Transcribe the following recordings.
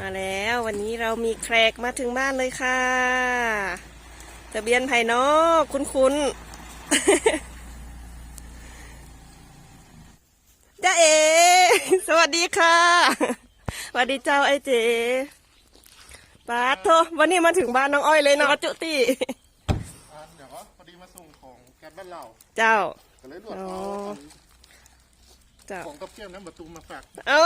มาแล้ววันนี้เรามีแขกมาถึงบ้านเลยค่ะทะเบียนภายนอกคุ้นคุ้นๆจ้าเอ สวัสดีค่ะสวัสดีเจ้าไอเจป้าดโทวันนี้มาถึงบ้านน้องอ้อยเลยเนาะจุติอ่าเดี๋ยวก็พอดีมาส่งของแก๊สบ้านเรา เจ้าก็เลยรวดอ๋อเอา เจ้า ของกับเทียมน้ำประตูมาฝากเอา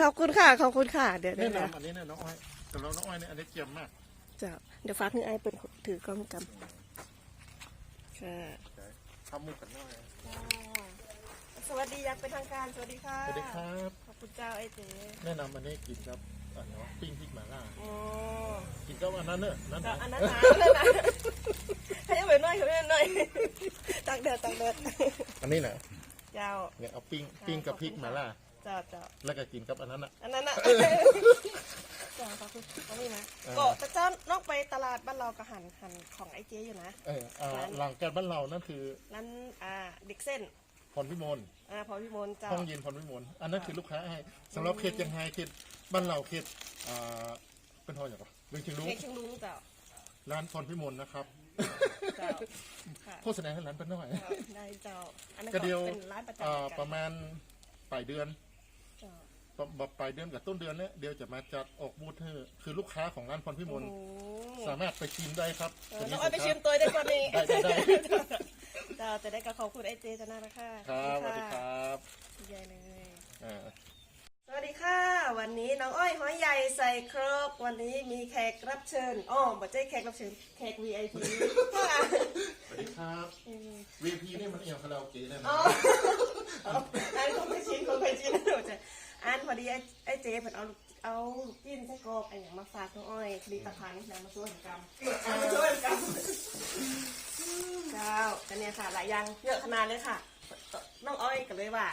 ขอบคุณค่ะ ขอบคุณค่ะ เดี๋ยวแนะเดี๋ยวนำอันนี้เนี่ยน้องอ้อยแต่เราน้องอ้อยเนี่ยอันนี้เจียมมากเจ้า เดี๋ยวฟ้าคือไอ้เป็นคนถือกล้องกำค่ะ ทำมุกกันหน่อยสวัสดีอยังเป็นทางการ สวัสดีค่ะ สวัสดีครับ ขอบคุณเจ้าไอ้เจ๊แนะนำอันนี้กินครับอันเนาะปิ้งพริกหม่าล่าอ๋อกินก็อันนั้นเนอะนั่นเจ้านะอันนั้นนะอันนั้นนะให้เอาไปหน่อยให้เอาไปหน่อยตักเดือดตักเดือดอันนี้แหละ เจ้า เนี่ยเอาปิ้งปิ้งกับพริกหม่าล่าเจ้าเจ้าแล้วก็กินกับอันนั้นอะ อันนั้นอะเจ้าขอบคุณเขามีนะเออ ก็แต่เจ้านอกไปตลาดบ้านเราก็หันหันของไอ้เจ๊อยู่นะ เอออ่าหลังแก๊สบ้านเรานั่นคือร้านอ่าเด็กเส้นพรพิมลอ่าพอพี่มนต์เจ้า ห้องเย็นพรพิมลอันนั้นคือลูกค้าให้สำหรับเขตยังไงเขตบ้านเราเขตอ่าเป็นทออย่างไรเรื่องชิงรู้ เค้กเชิงลุงเจ้าร้านพรพิมลนะครับ เจ้าค่ะโฆษณาให้ร้านเป็นหน่อย เจ้าได้เจ้า อันนั้นก็ก็เดียวเป็นร้านประจำอ่าเหมือนปกันระมาณปลายเดือนเจ้าปะปลายเดือนกับต้นเดือนเนี้ยเดียวจะมาจัดออกบูธให้คือลูกค้าของร้านพรพิมล โอ้สามารถไปชิมได้ครับเออน้องอ้อยไปชิมตัวได้ก่อนนี่ได้ได้ได้เจ้าจะได้กับขอบคุณไอเจจะน่ารักค่ะครับสวัสดีครับ ใหญ่เลย อ่า สวัสดีค่ะ วันนี้น้องอ้อยหอยใหญ่ใส่ครกวันนี้มีแขกรับเชิญอ๋อบ่ใช่แขกรับเชิญแขก VIP ค่ะสวัสดีครับอืม VIP นี่มันเอี่ยวคาราโอเกะเลยนะอ๋ออ๋ออันคงไปชิมคงไปชิมนะจ๊ะอันพอดีไอ้ไอ้เจ๊เพิ่นเอาเอาลูกจิ้นไส้กรอกไอ้อย่างมาฝากน้องอ้อยผลิตภัณฑ์นำมาช่วยกันเอามาช่วยกันเจ้ากันเนี่ยค่ะหลายอย่างเยอะขนาดเลยค่ะน้องอ้อยกันเลยว่า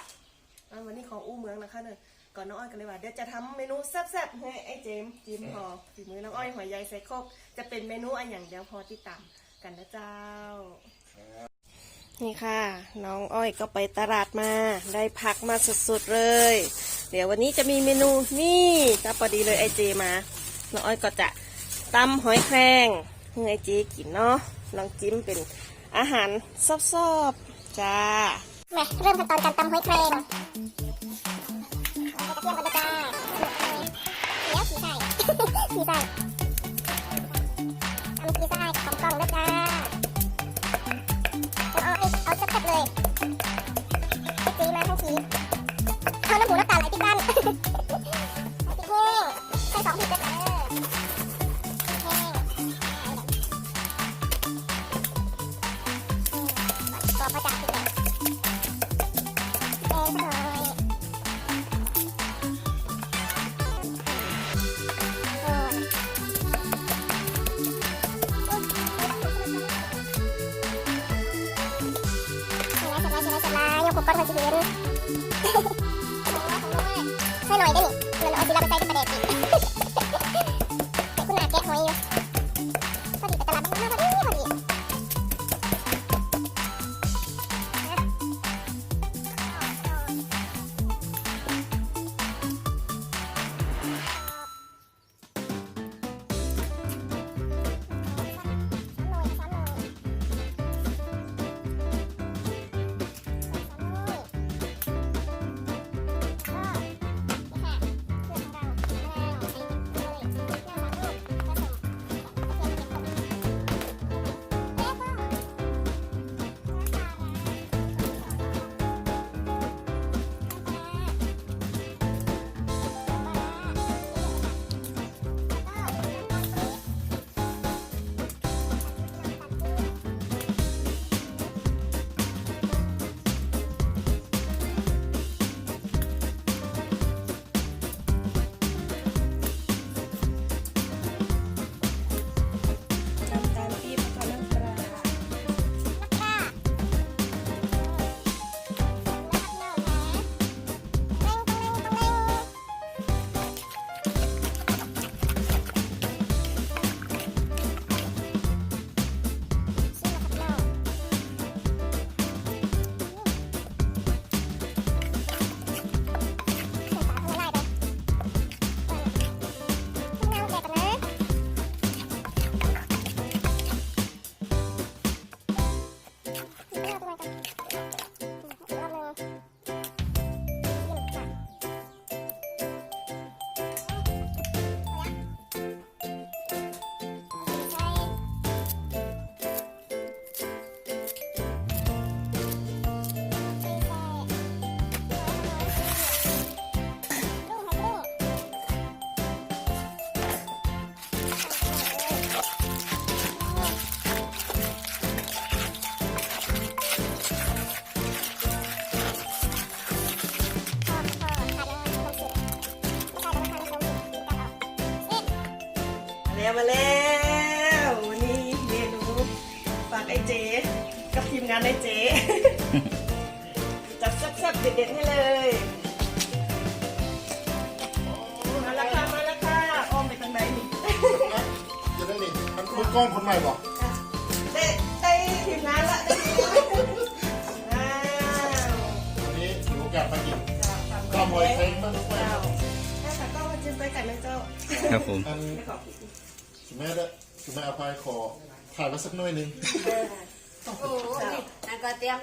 อ่าวันนี้ของอู้เมืองนะคะเนี่ย ก่อนน้องอ้อยกันเลยว่าเดี๋ยวจะทำเมนูแซ่บๆให้ไอ้เจมส์จิ้มพอฝีมือน้องอ้อยหอยใยใส่โครกจะเป็นเมนูอะไรอย่างเดียวพอที่ตามกันนะเจ้า นี่ค่ะ น้องอ้อยก็ไปตลาดมาได้ผักมาสดๆเลย เดี๋ยววันนี้จะมีเมนูนี่ก็พอดีเลยไอเจมา น้องอ้อยก็จะตำหอยแครงให้ไอเจกินเนาะลองจิ้มเป็นอาหารซอบๆจ้า มาเริ่มขั้นตอนการตำหอยแครง สีใส่ทำสีใส่ของกล่องนะจ้าเอาเอาเอาจับๆเลยไอจีมาทั้งทีเอาน้ำหูน้ำตาไหลพี่ตั้น ผมก้อนมันจะเห็นใช่หน่อยได้นี่มันเอาสิลาไปใส่ มาแล้ววันนี้เมนูฝากไอ้เจ๊กับทีมงานไอ้เจ๊จัดแซ่บๆเด็ดๆให้เลยมาแล้วค่ะมาแล้วค่ะอ้อมไปทางไหนนี่จะได้นี่มันคุยกล้องคนใหม่บอกได้ได้ทีมงานละได้ทีมงานว้าววันนี้ถือโอกาสมากินจ้าข้าวหมวยเซ็งมาทุกวันเจ้าถ้าขาก็มาจิ้มไปกันนะเจ้าครับผม อัน ไม่ขอผิดคุณแม่ด้วยคุณแม่อภัยขอถ่ายไว้สักหน่อยหนึงโอ้โหนี่นั่นก็เตรียม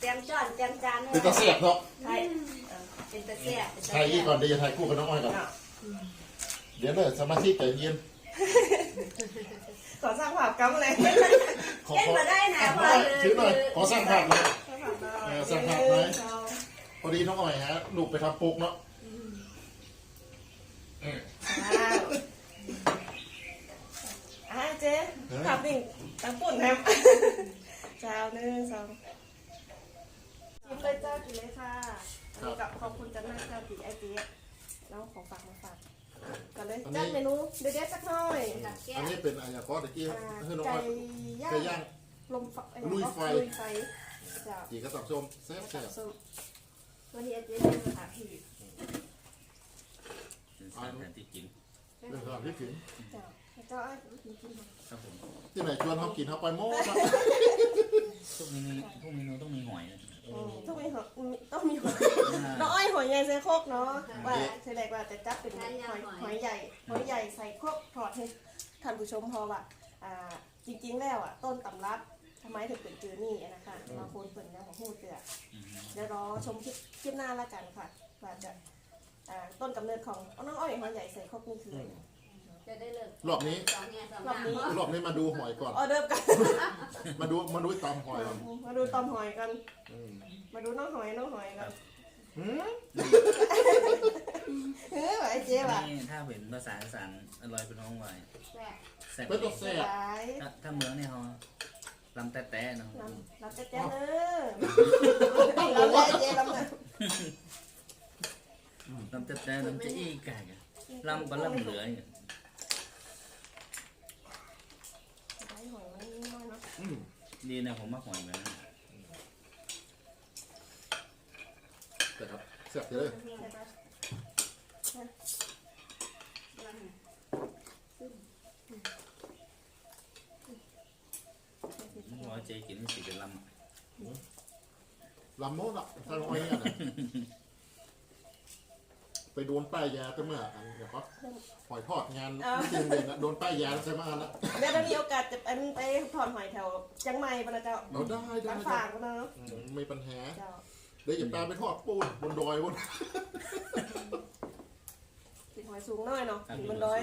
เตรียมช้อนเตรียมจานเป็นตาเสียบเนาะใช่เป็นตะเกียบเป็นตะถ่ายเกีอียกบก่อนเดี๋ยวจะถ่ายคู่กับน้องอ้อยก่อนเจ้าเดี๋ยวเลยสมาธิใจเย็นขอสร้างภาพกำเลยขอเล่นขอมาได้นะอะพอถือหน่อยขอสร้างภาพหน่อย เออสร้างภาพไว้พอดีน้องอ้อยฮะลูกไปทำปุกเนาะ ว้าวอะเจ๊ภาพนิ่งตั้งปุ่นแฮมเจ้าหนึ่งสองกินเลยเจ้ากินเลยค่ะอันนี้กับขอบคุณจันมากเจ้าตีไอเจ๊แล้วของฝากมาฝากกันเลยจัดเมนูเด็ดๆสักหน่อย ตะเกีย อัน บ นี้เป็น อะไรก็ตะกี้อ่าให้น้องไก่อ้อยย่าไก่งย่าง ลมไฟลุยไฟ ลุยไฟเจ้าจีกระตับชมแซ่บแซ่บส้มวันนี้ไอเจ๊เป็นสถานที่เป็นสถานที่กินเรื่องราวที่ถึงเจ้าเจ้าไอ้กินกินครับผมที่ไหนชวนเขากินเขาไปโม้ครับทุกเมนูทุกเมนูต้องมีหอยนะ ต้องมีหอยต้องมีหอยน้องอ้อยหอยใหญ่ใส่โคกเนาะว่าเฉลยว่าแต่จับเป็นหอยหอยใหญ่หอยใหญ่ใส่โคกถอดให้ท่านผู้ชมพอว่าอ่าจริงๆแล้วอะต้นตำรับทำไมถึงเป็นจือนี่นะคะบางคนเปิดยังของหูเตืออืมเดี๋ยวรอชมคลิปคลิปหน้าละกันค่ะว่าจะอ่าต้นกำเนิดของน้องอ้อยหอยใหญ่ใส่โคกนี่คืออะไร จะได้เลิกรอบนี้สองเนี่ยสองรอบนี้หน้ารอบนี้มาดูหอยก่อน ออเดิร์ฟกัน มาดูมาดูตามหอยก่อนมาดูตอมหอยกัน อืมมาดูน้องหอยน้องหอยกันหืมเฮ้ยว่าไอ้เจ๊ว่ะนี่ถ้าเป็นภาษาอีสานอร่อยเป็นห้องไวแซ่บแซ่บไม่ต้องแซ่บสายถ้าถ้าเมืองเนี่ยเขาลำแต่แต่เนาะลำลำแจ๊ะๆเออลำแจ๊ะเจ๊ลำเลยลำแต่แต่ลำจะอีกไก่อะลำก็ลำเหลืออย่างไอ้หอยมันน้ อยเนาะอืมดีนะผมมักหอยแบบนั้นแต่ครับแซ่บเลยใช่ปะผมว่าเจกินนี่สิเป็นลำอะลำโม้นอะถ้าน้อยเนี่ยนะ ไปโดนป้ายยาก็เมื่ออันเดี๋ยวก็หอยทอดงานจริงเลยนะโดนป้ายยาใช่ไหมอันนะเดี๋ยวเรามีโอกาสจะไปไปถอนหอยแถวเชียงใหม่ปะนะเจ้าเราได้ได้ร้านได้ฝากปะเนาะอืมไม่ปัญหาเจ้าเดี๋ยวอย่าตามไปทอดปูนบนดอยบนกินหอยสูงหน่อยเนาะกินบนดอย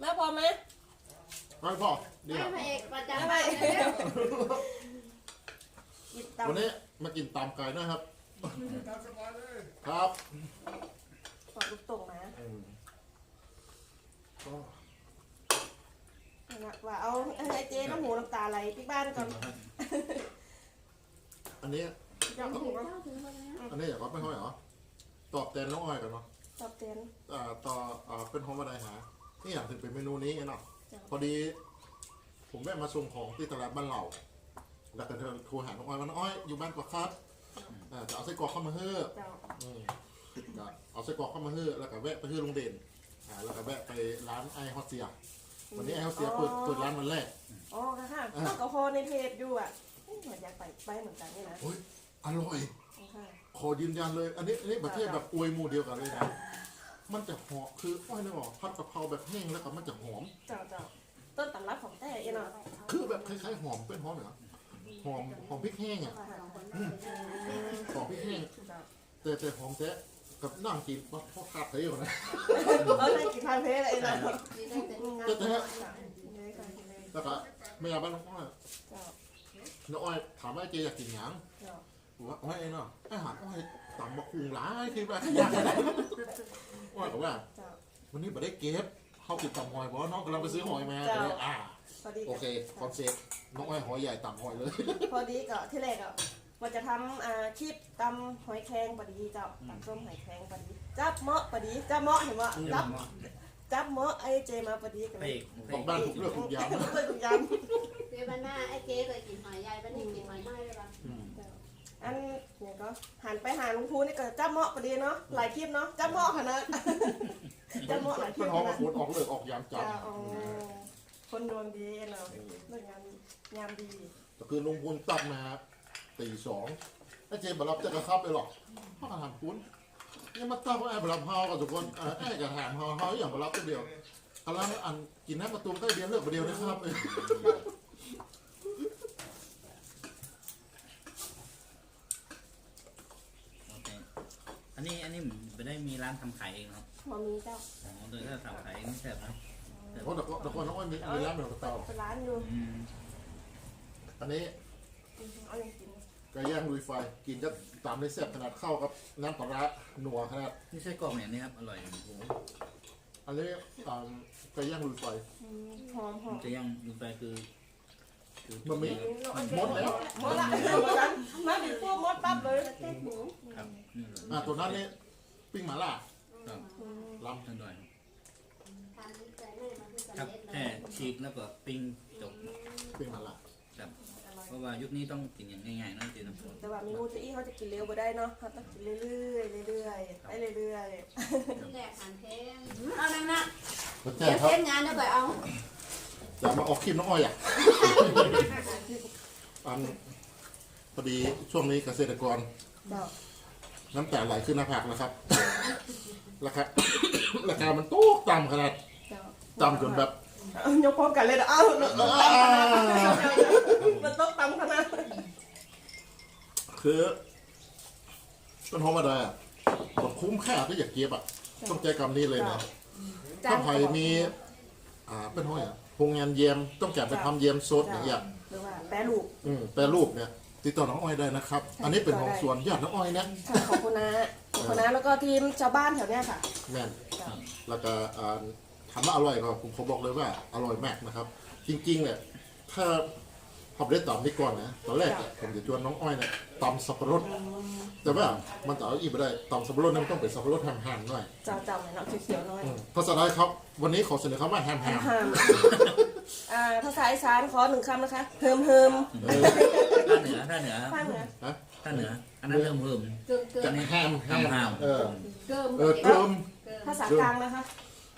แม่พอไหมไม่พอเดี๋ยวให้พระเอกประจำไม่บ้านเลยเร็วกินตำวันนี้มากิน ตามไก่นะครับครับขอลูกตรงนะอืมก็นะว่าเอาให้เจ๊น้ำหมูน้ำตาไหลที่บ้านก่อนอันนี้เจ้าหมูก็อันนี้อยากว่าเป็นห้อยเหรอ ตอบแทนน้องอ้อยกันเนาะตอบแทนอ่าต่ออ่าเป็นห้องบันไดหานี่อยากถึงเป็นเมนูนี้ไงเนาะจ้ะพอดี ผมแวะมาส่งของที่ตลาดบ้านเหล่าแล้วก็เดินโทรหาน้องอ้อยว่าน้องอ้อยอยู่บ้านกว่าครับ อ่าจะเอาไส้กรอกเข้ามาเฮ้อเจ้าอืมก็เอาไส้กรอกเข้ามาเฮ้อแล้วก็แวะไปเฮ้อลุงเด่นอ่าแล้วก็แวะไปร้านไอฮอตเซีย วันนี้ไอฮอตเซียเปิดเปิดร้านวันแรก อ๋อค่ะค่ะต้องกับพอในเพจอยู่อะเหมือนอยากไปไปเหมือนกันนี่นะโอ้ยอร่อย ค่ะ ขอยืนยันเลย อันนี้อันนี้ประเทศแบบอวยหมูเดียวกันเลยนะ มันจะหอมคืออ้อยนึกออกผัดกะเพราแบบแห้งแล้วก็มันจะหอม เจ้าเจ้าต้นตำรับของแต่เอ็นอะคือแบบคล้ายๆหอมเป็นหอมเหรอหอมหอมพริกแห้งอะ หอมพริกแห้งแต่แต่หอมแท้กับนั่งกินว่าพ่อขาดเท่านะเออใช่กินทานเพลอะไรนะแต่แต่แต่เลยค่ะกินเลยแล้วก็ไม่เอาบ้านน้องอ้อยเจ้าน้องอ้อยถามว่าเจอยากกินหยังผมว่าอ้อยเนาะอ้หารอ้อยต่ำมะคุงหลายคือแบบอยากอะไรอ้อยบอกว่าวันนี้ไม่ได้เก็บเข้าติดต่ำหอยบอกว่าน้องกำลังไปซื้อหอยมาเลยอ่าโอเคคอนเซ็ปต์น้องอ้อยหอยใหญ่ต่ำหอยเลย พอดีก็ที่แรกอะ ว่าจะทำอ่าคลิปตำหอยแครงปดีเจ้าตำส้มหอยแครงปดีจับเมาะปดีจับเมาะเห็นว่าจับจับเมาะไอ้เจมาปดีกันไปเลยอีกไปของอีกบ้านถูกเลือกถูกยามนะเพื่อนทุกอยางเดี๋ยววันหน้าไอ้เจ๊เคยกินหอยใหญ่วันนี้กินหอยน้อยได้ปะอืมอันเนี่ยก็หันไปหาลุงพูนี่ก็จับเมาะปดีเนาะหลายคลิปเนาะจับเมาะขนาดจับเมาะหลายคลิเป็ปนห้องขมานาดโคตรออกเลือกออกยามจัจะบเอาคนดวงดีเนาะเรื่องงานงามดีก็คือลุงพูนตับมา ตีสองไอ้เจมบรับจะกระคับไปหรอกพ่อกระทำคุณนี่มาตั้งไอ้บรับเฮากับทุกคนเออไอ้กระถามเฮาเฮาอย่างบรับตัวเดียวกำลังอันกินน้ำประตูใต้เดียนเลือกประเดียวนะครับ โอเคอันนี้อันนี้ไม่ได้มีร้านทำขายเองเนาะมามีเจ้าอ๋อโดยถ้าทำขายเองไม่ใช่นะเพราะแต่ก็แต่คนน้องอ้อยมีมีร้านเหมือนกับเตาเป็นร้านอยู่อืมอันนี้ เอาอย่างกินไก่ ย่างลุยไฟกินก็ตามได้แซ่บขนาดเข้ากับน้ำปลาร้าหนัวขนาด นี่ไส้กรอกเนี่ยนี่ครับอร่อยโอ้โหอันนี้อ่าไก่ย่างลุยไฟหอมหอมัมนจะย่างลงไปคือคือมันมี หมดแล้ว หมดละหมดละมาถึงพวกมดปั๊บเลยเต้นหมูครับนี่เลยอ่าตัวนั้นนี่ปิ้งหมาล่าครับล้ท่านด้วยทานนี้ใจแม่มันคือครับสำเร็จเลแค่ยฉีกแล้วก็ปิ้งจบำปิ้งหมาล่าครับ เพราะว่ายุคนี้ต้องกินอย่างง่ายๆนะจีนแต่ว่าเมนูจะอี้เขาจะกินเร็วไปได้เนาะเขาต้องกินเรื่อยๆเรื่อยๆไปเรื่อยที่แรกทานเทงเอานั่นนะแล้วเดี๋แจ้ยวครับเทงงานเดี๋ยวไปเอาอยากมาออกคลิปน้องอ้อยอะ อันพอดีช่วงนี้เกษตรกร ๆเจ้าน้ำตาไหลขึ้นหน้าผากนะครับ ราคา ราคามันตกต่ำขนาดเจ้าต่ำจนแบบ เอายกพร้อมกันเลยเด้อเอ้ามันต้องตำขนาดมันต้องตำขนาด คือเป็นธรรมดาอะผมคุ้มค่าที่อยากเก็บอะ ต้องใจกรรมนี้เลยนะ ถ้าไผ่มี อ่า เป็นห้อยอะโรงงานเยี่ยมต้องการไปทำเยี่ยมสดอย่างเงี้ยหรือว่าแปรรูปอืมแปรรูปเนี่ย ติดต่อน้องอ้อยได้นะครับ อันนี้เป็นของสวนญาติน้องอ้อยนะค่ะของคุณนะของคุณนะแล้วก็ทีมชาวบ้านแถวเนี้ยค่ะ แม่นแล้วก็อ่าถามว่าอร่อยก็ผมขอบอกเลยว่าอร่อยมากนะครับ จริงๆเนี่ยถ้า ผมได้ตำนี่ก่อนนะตอนแรกเนี่ยผมจะชวนน้องอ้อยเนี่ยตำสับปะรด แต่ว่ามันต่อาอีกไม่ได้ตำสับปะรดเนี่ยมันต้องเป็นสับปะรดแฮมๆหน่อยเจ้าเจ้าหน่อยเนาะเขียวๆหน่อยอืมภาษาไทยครับ วันนี้ขอเสนอคำว่าแฮมห้ามอ่าภาษาอีสานขอหนึ่งคำนะคะเฮิมเฮิมๆเออถ้าเหนือถ้าเหนือข้างเหนือฮะถ้าเหนือ อันนั้นเริ่มเพิ่ม เกิมเกิจะมแฮมแฮมแฮม เออเกิมเออเติมภาษากลางนะคะ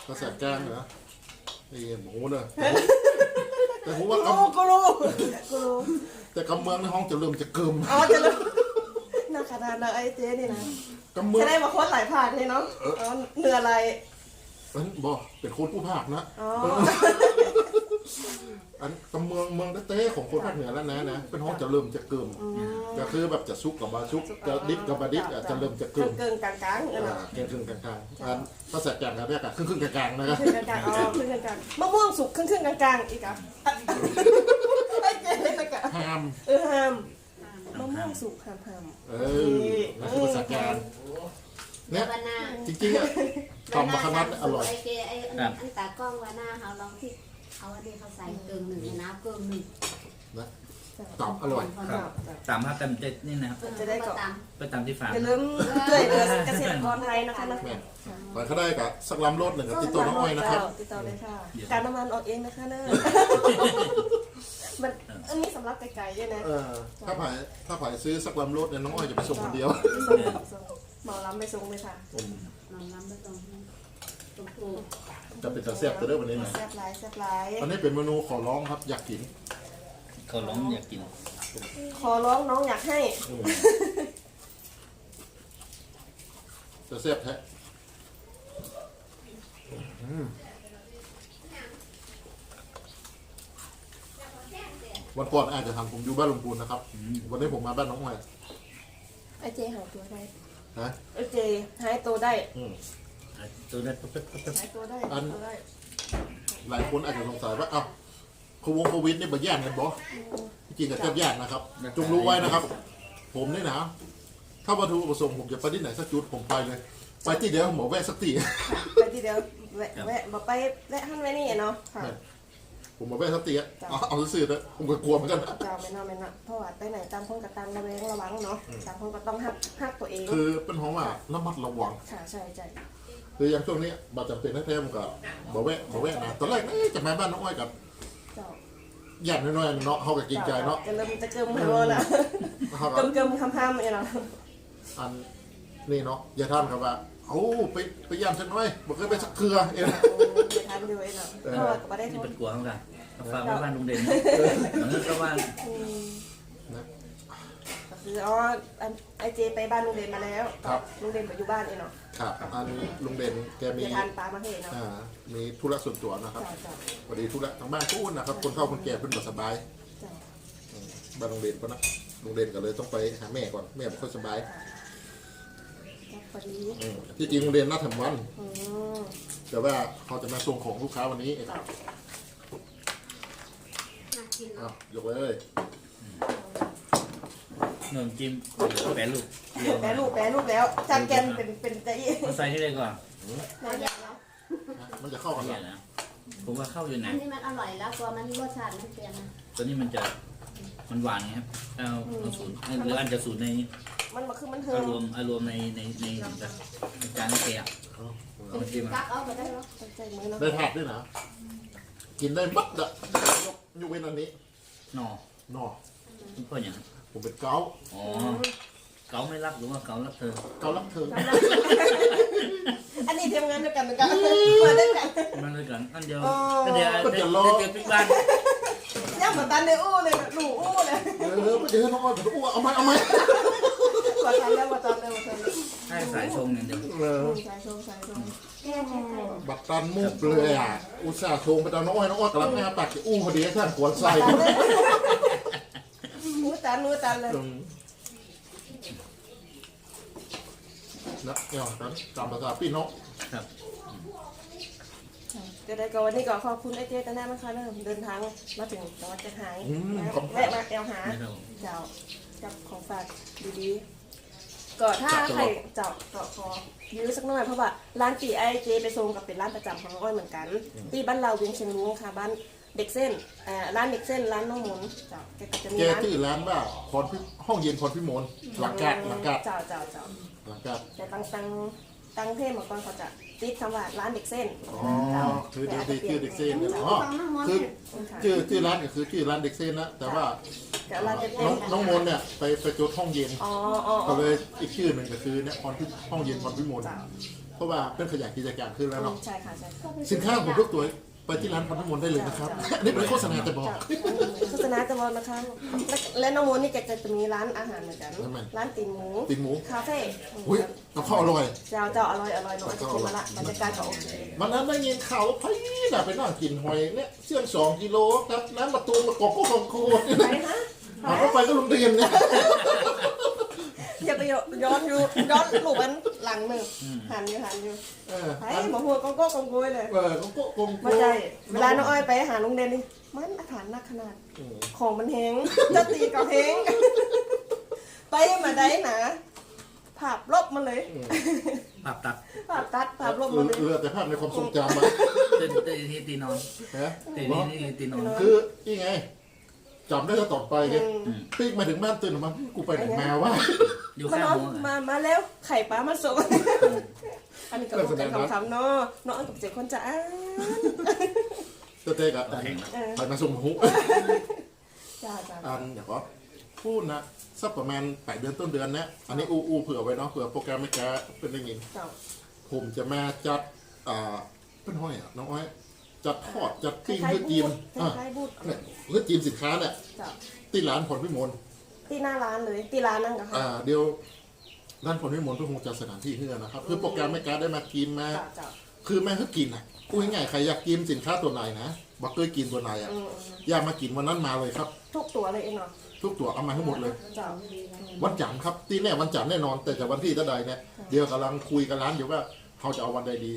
ภาษากลางเหรอนี่หมูเนอะ แต่ผมว่ากูกรู้กูรู้กูรู้ำแต่กำเมืองในห้องจะเริ่มจะเกิมอ๋อจะรู้น่าขนาดนั้นไอ้เจ๊นี่นะกำเมืองจะได้มาค้นหลายภาคเลยเนาะอ๋อเหนืออะไร เอ้ยบอกเป็นคนผู้ภาคนะ อ๋อ อันกำเมืองเมืองเต้ๆของคนภาคเหนือแล้วนะนะเป็นห้องจะเริ่มจะเกิมก็คือแบบจะซุกกับบาซุกจะดิบกับบาดิบอะจะเริ่มจะเกิมเกินกลางกลางๆเอออ่าเกินครึ่งกลางๆอันภาษากลางกันเรียกอะครึ่งครึ่งๆกลางๆนะครับครึ่งกลางกลางๆอ๋อครึ่งกลางกลางๆมะม่วงสุกครึ่งครึ่งกลางกลางๆอีกอะไอ้เจ๊เลยกะแฮมเออห้ามมะม่วงสุกห้ามห้ามเออนั่นคือภาษากลางเดี๋เนี่ยวยวันหน้าจริงๆอะตำมะขนัดอร่อยไอ้เกไอ้อันอันตากล้องวันหน้าเขาลองที่ เอาอันนี้เขาใส่เกิมหนึ่งนะเกิมหนึ่งนะตำอร่อยครับ ตามภาพเต็มเจ็ดนี่นะครับจะได้ก่อนตามไปตามที่ฟาร์มอย่าลืมช่วยเหลือเกษตรกรไทยนะคะนะแม่นขอเขาได้กับสักลำรถหนึ่งกับติดต่อน้องอ้อยนะครับติดต่อเลยค่ะ การน้ำมันออกเองนะคะเนอะมันอันนี้สำหรับไกลๆด้วยนะเออถ้าผ่ายถ้าผ่ายซื้อสักลำรถเนี่ยน้องอ้อยจะไปส่งคนเดียวไปส่งส่งหมอลำไปส่งเลยค่ะอืมน้องน้ำไปตรงตรงปลูก จะเป็นตาแซ่บตัวเด้อวันนี้นะแซ่บหลายแซ่บหลายอันนี้เป็นเมนูขอร้องครับอยากกินเขาร้องอยากกินขอร้องน้องอยากให้อืมจะแซ่บแท้อืมวันก่อนอาจจะทำผมอยู่บ้านลุงปูนนะครับ วันนี้ผมมาบ้านน้องอ้อยไอเจหายตัวได้นะไอเจหายตัวได้ อืม ตัวนั้นปุ๊บปุ๊บปุ๊บปุ๊บหายตัวได้อันตัวได้หลายคนอาจจะสงสัยว่าเอ้าโควงโควิดนี่บ่แย่งกันบ่ที่จริงกับแทบแย่งนะครับ จงรู้ไว้นะครับ ผมนี่นะ ถ้าวัตถุประสงค์ผมจะไปที่ไหนสักจุดผมไปเลย ไปที่เดียวหมอแวะสักทีไปทีเดียวแวะแวะบอกไปแวะหันแวะนี่เนาะค่ะผมมาแวะสติอะเอาเอาซื่อๆนะผมก็กลัวเหมือนกันนะเจ้าไม่นอนไม่นอนเพราะว่าไปไหนตามคนกับตามระแวงระวังเนาะตามคนก็ต้องหักหักตัวเอง คือเป็นเพราะว่าระมัดระวังค่ะใช่ใช่ คืออย่างช่วงนี้บาจำเป็นแท้ๆผมก็บอกแวะบอกแวะนะตอนแรกเอ๊ะจะมาบ้านน้องอ้อยกับเจ้าญาติน้อยๆเนาะเขากับกินใจเนาะจะเริ่มจะเกิมหัวแล้วเขาเกิกับมเกิมคำห้ามเนี่ยเนาะอันนี่เนาะอย่าท่านครับว่าเอาไปไปย่ำสักหน่อยบอกเคยไปสักเครือเองโอ้ยทานด้วยเนาะเพราะว่าก็ไม่ได้โทนี่ษเป็นกลัวเขากันเอาฝากไว้บ้านลุงเด่นเหมือนกับว่าอืมก็ คืออ๋ออันไอเจไปบ้านลุงเด่นมาแล้วลุงเด่นไปอยู่บ้านเองเนาะครับอันลุงเด่นแกมีจะทานปลามาให้เนาะอ่ามีธุระส่วนตัวนะครับเจ้าเจ้าพอดีธุระทางบ้านพูดนะครับ คนเข้าคนแก่เพิ่นบ่สบายเจ้าบ้านลุงเด่นก็นะลุงเด่นก็เลยต้องไปหาแม่ก่อนแม่ไม่ค่อยสบายพอดีอืมที่จริงลุงเด่นนัดทำวัน อืมแต่ว่าเขาจะมาส่งของลูกค้าวันนี้เจ้า น่ากินอ้าเนาะวยกเลย หนึ่งจิ้มแปรลูกเดียวแปรรูปแปรรูปแล้วจานแกนเป็นเป็นใจเย็นมาใส่ที่ไหนก่อนน่าอยากเนาะมันจะเข้ากันเหรเนี่อยนะผมว่าเข้าอยู่อันะนนี้มันอร่อยแล้วตัวมันรสชาติมันเปลี่ยนนะตัวนี้มันจะมันหวานไงครับเอาเอาสูตรหรืออันจะสูตรในมันมาคือมันเทิอางรมณ์อารมณ์ในในในในการเกะเอาเอามาจิ้มกัอะกเอาไปได้หรอใจมือเนาะได้ผักด้วยนะกินได้มัดอะยกยกเว้นอันนี้หน่อนอทุกคนอย่าง ผมเป็นเกาอ๋อเกาไม่รักหรือว่าเการักเธอเกาลักเธออันนี้ทำงานด้วยกันเหมือนกันมาด้วยกันมันเลยกันอันเดียวอ๋ออันเดียวเดียวเดียวปิ๊กบ้านย่าเหมือนตันในอู้เลยหนูอู้เลยเออไม่เจอน้องอ้อยผมอ้วเอาไหมเอาไหมมาทันแล้วมาทันแล้วมาทันแล้วให้สายชงอย่างเดียวเออใช่ชมใช่ชมแก้แก้ไข่บัตรตันมุกเลยอะอุตส่าห์โทรไปตามน้องอ้อยน้องอ้อยกำลังหน้าปากจะอู้พอดีท่านกวนใส่นู้ ตันนู้ตันเลยอืมนะเนี่ยนั้นตามภาษาพี่น้องครับเดี๋ยวได้ก็วันนี้ก็ขอบคุณไอเจ๊ตันแน่มากค่ะเริ่มเดินทางมาถึงจังหวัดจะหายแวะมาแอลหา นะครับผมเจ้ากับของฝากดีๆก็ถ้าใครเจ้าก็ขอยื้อสักหน่อยเพราะว่าร้านตีไอเจไปส่งกับเป็นร้านประจำของน้องอ้อยเหมือนกัน ที่บ้านเราเวียงเชียงรุ้งค่ะบ้าน เด็กเส้นเอ่อร้านเด็กเส้นร้านน้องหมุนเจ้าแกก็จะมีแกร้านที่ร้านว่าพรพิห้องเย็นพรพิมลหลังกาดหลังกาดเจ้าเจ้าเจ้าหลังกาด แต่ตั้งตั้งตั้งเพศมาก่อนเขาจะติดคำว่าร้านเด็กเส้นอ๋อเจ้าคือเด็กที่ชื่อเด็กเซนเนี่ยอ๋อฟังน้ำมันคือค่ะชื่อชื่อร้านก็คือชื่อร้านเด็กเซนนะแต่ว่าแต่ร้านเด็กเส้น้อนงน้องมนเนี่ยไปไปจดห้องเย็นอ๋ออ๋ออ๋ก็อเลยอีกชื่อหนึ่งก็คือเนี่ยพรพิห้องเย็นพรพิมลเจ้าเพราะว่าเป็นขยายกิจการขึ้นแล้วเนาะใช่ค่ะใช่ค่ะสินค้าผมทุกตัว ไปที่ร้านพรพิมลได้เลยนะครับ อันนี่เป็นโฆษณาจะบอก โฆษณาจะบอกนะคะและและน้องมนนี่แกจะมีร้านอาหารเหมือนกันทำไมร้านตีนหมูติ่งหมู คาเฟ่อุ้ยกับข้าวอร่อย เจ้าเจ้าอร่อยอร่อยน้องจะกินมาละบรรยากาศก็โอเควันนั้นได้ยินข่าวว่าพี่น่ะไปนั่งกินหอยเนี่ยเสี่ยงสองกิโลครับน้ำประตูมากอกก็ของโคตรไปฮะเอาเข้าไปก็โรงเรียนเนี่ย อย่าไปย้อนอยู่ย้อนหลูมันหลังหนึ่งหันอยู่หันอยู่เออไปหมอหัวกงโก้กงโกยเลยเออก็ก็กงมาใจเวลาน้องอ้อยไปหาลุงเดนนี่มันอาถรรพ์นักขนาด ของมันเฮงจะตีกับเฮงไปมาได้นะภาพลบมาเลยปรับตัดภาพตัดภาพลบมาเลยเรือแต่ภาพในความทรงจำอะเต้นเต้นที่ตีนอนนะเต้นที่ที่ตีนอนคือนี่ไง จำได้ก็ต่อไปไงอืมปีกมาถึงบ้านตื่นออกมากูไปไหนมาวะ อยู่มาข้างเนาะหัวมา มาแล้วไข่ปลามาส่งอันนี้ก็พูดกันคำๆเนาะน้องอ้อยกับเจ๊คนจะอ่านตัวเต้กับแข็งนะเออไปมาส่งหูจ้าจ้าอันอย่างก็พูดนะสักประมาณแปดเดือนต้นเดือนเนี้ยอันนี้อูอูเผื่อไว้เนาะเผื่อโปรแกรมไม่แกเป็นได้ยิน เจ้าผมจะมาจัดอ่าเป็นห้อยอะน้องอ้อย จัดทอดจัดคปิ้งล้ายเพื่อๆจีบูนดคอะล้ายๆบูดเนี่ยเพื่อจีนสินค้าเนี่ยเจ้าที่ร้านผลพิมลที่หน้าร้านเลยที่ร้านนั่นก็ค่ะอ่า เดี๋ยวร้านผลพิมลก็คงจัดสถานที่เพื่อนะครับคือโปรแกรมไม่แกได้มากินมาเจ้าเจ้าคือแม่ให้กินอะพูดง่ายๆใครอยากกินสินค้าตัวไหนนะบอกเคยกินตัวไหนอะอืมอยากมากินวันนั้นมาเลยครับ ทุกตัวเลยเองเนาะทุกตัวเอามาให้หมดเลยเจ้าวันจันทร์ครับที่แน่วันจันทร์แน่นอน แต่จะวันที่เท่าใดเนี่ยเดี๋ยวกำลังคุยกับร้านอยู่ว่าเขาจะเอาวันใดดี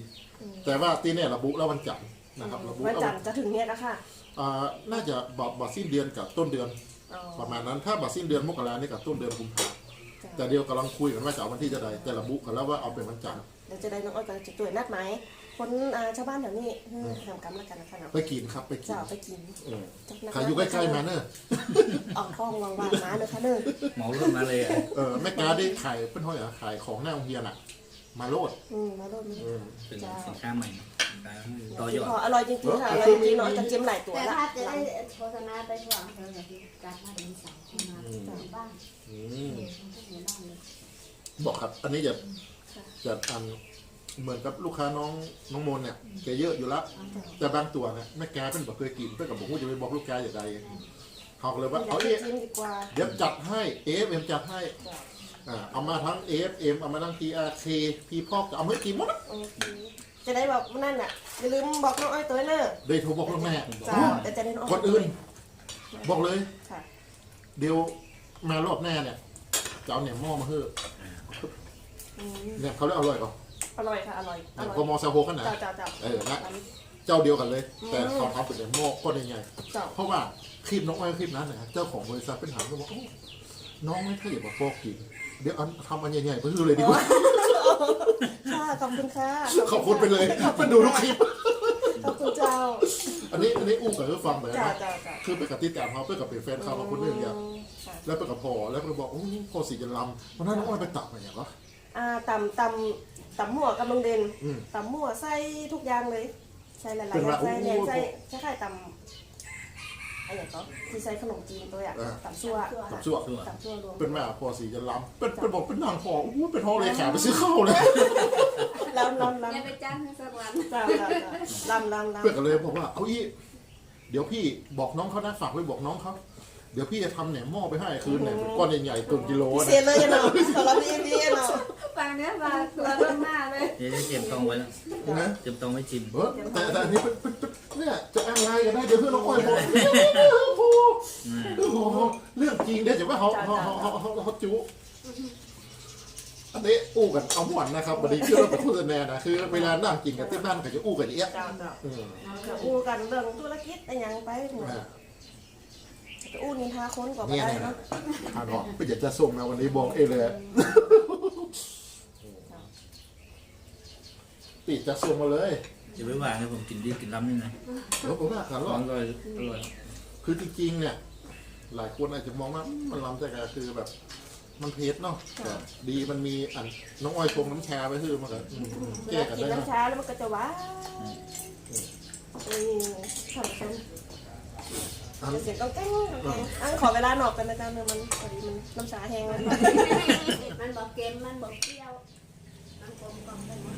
แต่ว่าที่แน่ระบุแล้ววันจันทร์ นะครับระบุวันแล้วจันทร์จะถึงเนี่ยแล้วค่ะอ่าน่าจะบอกบอกสิ้นเดือนกับต้นเดือน อ๋อประมาณนั้นถ้าบอกสิ้นเดือนมกรานี่กับต้นเดือนกุมภาจ้ะแต่เดียวกำลังคุยกันว่าจะเอาวันที่จะใดแต่ระบุกันแล้วว่าเอาเป็นวันจันทร์เดี๋ยวจะได้น้องอ้อยก็จะตรวจนัดไหมคนอ่าชาวบ้านแถวนี้เออทำกรรมแล้วกันนะคะเนาะไปกินครับไปกิจะนเอาไปกินเออใครอยู่ใกล้ๆมาเนอะออกท้องวางวางๆมาเนอะค่ะเนอะเหมารถมาเลยอะเออแม่กาได้ขายเป็นห้อยอะขายของหน้าโรงเรียนอะมาโลดอืมมาโดนเออเป็นสินค้าใหม่นะ ต่อยอดพออร่อยจริงๆค่ะอร่อยจริงๆเนาะจะเค็มหลายตัวแต่ละถ้าจะได้โฆษณาไปทั่วอำเภออย่างที่การมาดีสาวเข้ามาที่บ้านอืมเออคนที่อยู่บ้านเลยบอกครับ อันนี้จะจะอันเหมือนกับลูกค้าน้องน้องมนเนี่ยแกเยอะอยู่ละแต่บางตัวเนี่ยแม่แกเป็นบอกเคยกินเพื่อนกับผมว่าจะไปบอกลูกแกอย่างไรเขาก็เลยว่าเดี๋ยเอาวเอ๊จะจิ้มดีกว่า เดี๋ยวจัดให้เอฟเอ็มจัดให้อ่าเอามาทั้งเอฟเอ็มเอามาทั้งทีอาร์เคพีพอกเอามาให้กินหมดอะโอเค จะได้บอกนั่นน่ะอย่าลืมบอกน้องอ้อยตัวเนอะได้โทรบอกลูกแม่จ้าแต่จะได้น้องอ้อยคนอื่น บอกเลย ค่ะเดี๋ยวมารอบหน้าเนี่ยจะเอาเนี่ยหม้อมาเฮ้ออืมเนี่ยเขาได้อร่อยกว่าอร่อยค่ะอร่อยอเนี่ยร่อยพอมอซาโฮกันนะเจ้าเจ้าเจ้าเออนะเจ้าเดียวกันเลย แต่อืมเขาทำเป็นเนี่ยหม้อก้อนใหญ่ๆเจ้าเพราะว่าคลิปน้องอ้อยคลิปนั้นนะเจ้าของบริษัทเป็นถามก็บอกโอ้น้องไม่ถ้าอยากมาฟอกกิน เดี๋ยวอันทำอันใหญ่ๆไปคือเลยดีกว่า ค่ะขอบคุณค่ะขอบคุณไปเลยไปดูทุกคลิป ขอบคุณเจ้าอันนี้อันนี้อู้กับเพื่อฟังเลยเจ้านะเจ้าเจ้าคือไปกับติดตามเขาเพื่อกับเป็นแฟนเขากับคนนึงเนี่ยค่ะแล้วไปกับพ่อแล้วก็บอกโอ้พ่อสีจันลำวันนั้นน้องอ้อยไปตักมาอย่างวะอ่าตำตำตำหมั่วกับลงเด่นอืมตำหมั่วใส่ทุกอย่างเลย ใส่หลายๆอเป็นย่างว่าใส่แหนมโอ้โห ใส่ใช่ๆตำไอ้อย่างก็ที่ใส่ขนมจีนตัวอะอ่าตำซั่วตับชั่วตำซั่วรวมเป็นแม่พ่อสีจันลำเป็นเป็นบอกเป็นนางพ่อโอ้เป็นห้องเลยขาไปซื้อข้าวเลยลำลำลอย่าไปจ้างให้สักวันำเจ้าเจ้าเจ้าลำลำลำเพื่อนก็เลยบอกว่าเอาอีเดี๋ยวพี่บอกน้องเขานะฝากไว้บอกน้องเขา เดี๋ยวพี่จะทำแหนมหม้อไปให้คือแหนมเป็นก้อนใหญ่ๆตัวกิโลพินะเศษเลยเนาะสำหรับพี่พี่เนาะฟังเนี้ยมาตัวเริ่มหน้าเลยเดี๋ยวจะเตรียมตองไว้แล้วนะเตรียมตองไว้ชิมเออแต่แต่อันนี้เป็นเป็นเป็นเนี่ยจะอะไรกันได้เดี๋ยวเพื่อนน้องอ้อยบอกโอ้โหอืมโอ้โหเรื่องจริงเดี๋ยวจะว่าเขาเขาเขาเขาเขาเขาจุอันนี้อู้กันเอาหวานนะครับวันนี้คือเราเป็นโฆษณานะคือเวลานั่งกินกันที่บ้านก็จะอู้กันอย่างเอี้ยเจ้าเจ้าอืม จะอู้กันเรื่องธุรกิจอะไรอย่างไปหมดอ่าจะ อู้นินทาคนกว่าไปเนี่ยได้นะเนาะอ่านบอกไม่อยากจะส่งนะวันนี้บอกเองเลยปิดจะส่งมาเลยจะไม่วางให้ผมกินดีกินล้ำนี่นะแล้วผมว่าขันร้ว่าอนก็อร่อยคือจริงๆเนี่ย หลายคนอาจจะมองว่ามันล้ำแต่ก็คือแบบ มันเผ็ดเนาะแต่ดีมันมีอันน้องอ้อยชงน้ำชาไปคือมันก็อืมอืมเวแก้ลากันกินได้นะน้ำชาแล้วมันก็จะหวานอืมทำกัน อันเสียงก้องแก้งก้องแก้งอันขอเวลาหนอกกันนะจ๊ะเนื้อมันพอดีมันน้ำชาแห้งแล้วมันบอกเกมมันบอกเปรี้ยวมันกลมกล่อมไปหมด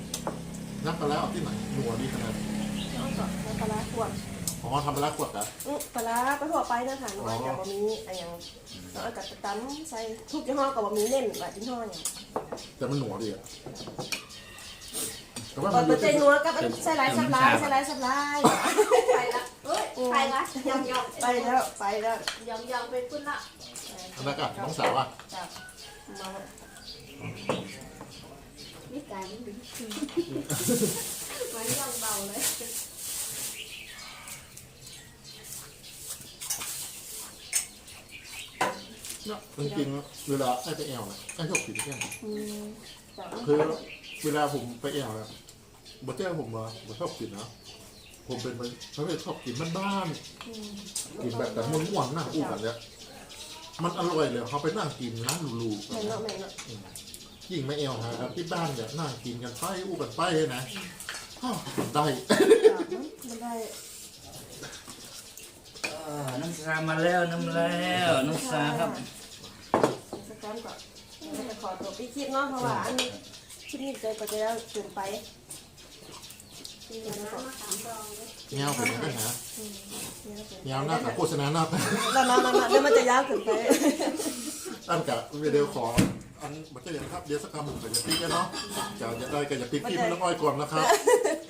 นับไปแล้วเอาที่ไหนหนัวดีขนาดเอาก่อนน้ำปลาร้าขวดอ๋อทำไปแล้วขวดเหรออืมปลาร้าปลาทั่วไปนะคะน้อยกับบะหมี่อะไรอย่างแล้วเอากับตำใส่ทุกยี่ห้อกับบะหมี่เน้นแบบยี่ห้ออย่างแต่มันหนัวดีอะแต่ว่าก่มัอนนตัวใจนัวกับใส่ลายสับลายใส่ลายสับลายไปละ เอ้ยไปละยองยองไปแล้วไปแล้วยองยองไปพุ่นละอันนั้นก็น้องสาวอะจ้ะมานี่ไก่มันดีมันยองเบาเลยจริงๆเวลาไอ้ไปแอลนะไอ้ชอบกินแก้มอืมจ้ะคือเวลาผมไปแอลนะบัเจ้าผมมาบัชอบกินนะ ผมเป็นมันเขาไม่ชอบกินบ้านอืมๆกินแบบแต่ม้วนๆนั่งอู้กันเนี่ยมันอร่อยเลยเขาไปนั่งกินร้านหรูแม่นเนาะแม่นเนาะๆยิ่งไม่แอลนะครับที่บ้านเนี่ยนั่งกินกันไปอู้กันไปนะอ้าวได้จ้ะมันได้อ่าน้ำซามาแล้วน้ำแล้วน้ำซาครับสแกนก่อนแล้วจะขอตัวพี่คลิปเนาะเพราะว่าอันนี้คลิปนี้เจอก็จะแล้วเกินไป ที่นี่น้ำก่อนมาสามรองเลยเงาเป็นยังไงนะอืมนี่ก็เป็นเงาหน้ากับโฆษณาหน้าแล้วมามามาเดี๋ยวมันจะยาวเกินไปอันกะเดี๋ยวขออันบัเจ้าอย่างครับเดี๋ยวสักคำผมก็จะติ๊กกันเนาะจะจะได้ก็จะติ๊กที่มันน้องอ้อยก่อนนะครับ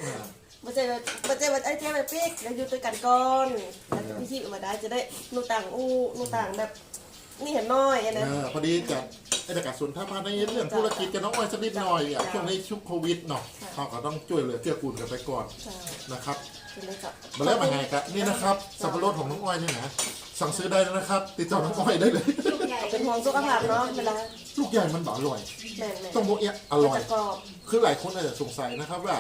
อ่ามันจะมันจะมันไอ้เจ้าไปปีกแล้วอยู่ด้วยกันก่อนแล้วพี่คลิปออกมาได้จะได้หนูต่างอู้หนูต่างแบบ นี่เห็นน้อยอันเอนั้นอพอดีจะไอ้ตะกัดส่วนท่าพาในเรื่องธุรกิจกับน้องอ้อยสักนิดหน่อยอะจ้ะช่วงนี้ชุกโควิดเนาะค่ะ เขาก็ต้องช่วยเหลือเกื้อกูลกันไปก่อนใช่นะครับเป็นเลยกับมาแล้วมาไงครับนี่นะครับสับปะรดของน้องอ้อยเนี่ยนะสั่งซื้อได้แล้วนะครับ ติดต่อน้องอ้อยได้เลยลูกใหญ่ก็เป็นห่วงสุขภาพเนาะเวลาลูกใหญ่มันบ่อร่อย แม่นแม่นต้องบอกเอ๊ะอร่อย จะกรอบคือหลายคนอาจจะสงสัยนะครับว่า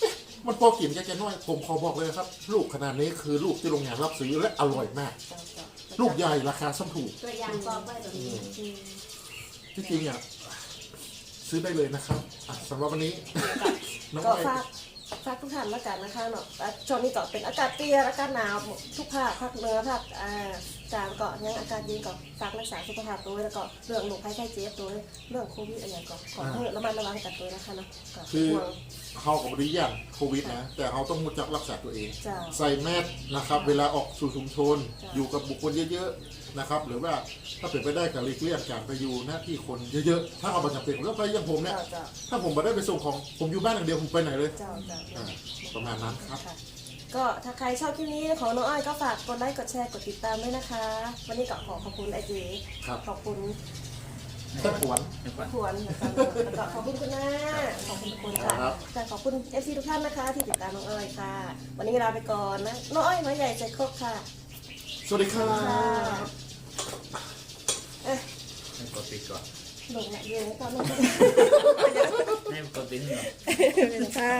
เอ๊ะมันพอกินแค่น้อย ผมขอบอกเลยครับ ลูกขนาดนี้คือลูกที่โรงงานรับซื้อและอร่อยมากเจ้าเจ้า ลูกใหญ่ราคาส้มถูก ตัวอย่างกองไว้ตรงนี้อืมที่จริงอะซื้อได้เลยนะครับอะสำหรับวันนี้ น้องก็อ้อยฝากฝากทุกท่านแล้วกันนะคะเนาะอะช่วงนี้ก็เป็นอากาศเปรี้ยอากาศหนาวทุกภาคภาคเหนือภาคอ่า กลางเกาะยังอากาศเย็นก็ฝากรักษาสุขภาพตัวแล้วก็เรื่องโรคภัยไข้เจ็บตัวเรื่องโควิดอะไรอย่างก็ขอให้ระมัดระวังกันตัวนะคะเนาะก็คือห่วง เขากับบริยานโควิดนะ แต่เขาต้องรู้จักรักษาตัวเอง จ้าใส่แมสนะครับ เวลาออกสู่ชุมชน จ้ะ อยู่กับบุคคลเยอะๆนะครับ หรือว่าถ้าเป็นไปได้กับหลีกเลี่ยงการไปอยู่หน้าที่คนเยอะๆ ถ้าเอาบัจำเป็นผมก็ไปอย่างผมเนี่ย เจ้าเจ้าถ้าผมไม่ได้ไปส่งของ ผมอยู่บ้านอย่างเดียวผมไปไหนเลยเจ้าเจ้าอ่าประมาณนั้นครับ ค่ะ ก็ถ้าใครชอบคลิปนี้ของน้องอ้อยก็ฝากกดไลค์กดแชร์กดติดตามด้วยนะคะ วันนี้ก็ขอขอบคุณไอเจครับ ขอบคุณแค่ขวน ไม่กว่าขวนนะคะแล้วก็ขอบคุณคุณน้าขอบคุณทุกคนค่ะครับ แต่ขอบคุณเอฟซีทุกท่านนะคะ ที่ติดตามน้องอ้อยค่ะ วันนี้ลาไปก่อนนะน้องอ้อยน้อยใหญ่ใจครบค่ะสวัสดีครัค่ะบเอ๊ะให้กดปิดก่อนหลงเนี่ยเย็นตอนนี้ให้กดปิดให้ก่อน ค่ะ